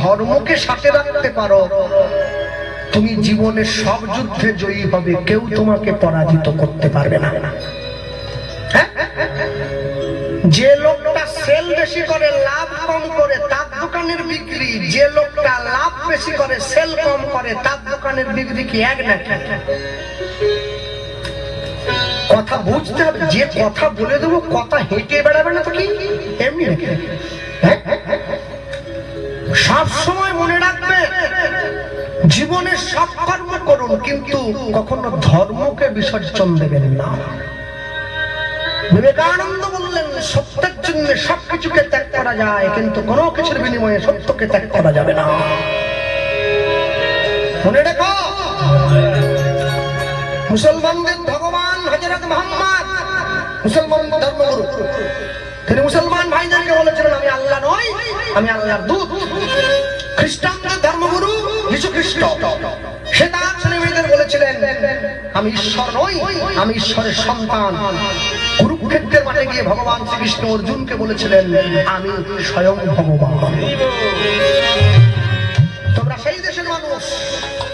ধর্মকে সাথে রাখতে পারো। তুমি জীবনের সব যুদ্ধে জয়ী হবে, কেউ তোমাকে পরাজিত করতে পারবে না। হ্যাঁ? যে লোকটা সেল বেশি করে, লাভ কম করে, তার দোকানের বিক্রি, যে লোকটা লাভ বেশি করে, সেল কম করে, তার দোকানের বিক্রি কি এক নাকি? কথা বুঝতে হবে, যে কথা বলে দেবো, কথা হেঁটে বেড়াবে না তো কি? এমনি হ্যাঁ? সব সময় মনে রাখবে জীবনে সব কর্ম করুন, কিন্তু কখনো ধর্মকে বিসর্জন দেবেন না। বিবেকানন্দ বললেন, সত্যের জন্য সবকিছুকে ত্যাগ করা যায়, কিন্তু কোনো কিছুর বিনিময়ে সত্যকে ত্যাগ করা যাবে না। মনে রেখো, মুসলমানদের ভগবান হজরত মোহাম্মদ মুসলমানদের ধর্মগুরু। তিনি মুসলমান ভাইদেরকে বলেছিলেন, আমি আল্লাহ নই, আমি আল্লাহর দূত। খ্রিস্টানদের ধর্মগুরু যীশু খ্রিস্ট সে তার ছেলে মেয়েদের বলেছিলেন, আমি ঈশ্বর নই, আমি ঈশ্বরের সন্তান। কুরুক্ষেত্রের মাঠে গিয়ে ভগবান শ্রীকৃষ্ণ অর্জুনকে বলেছিলেন, আমি স্বয়ং ভগবান।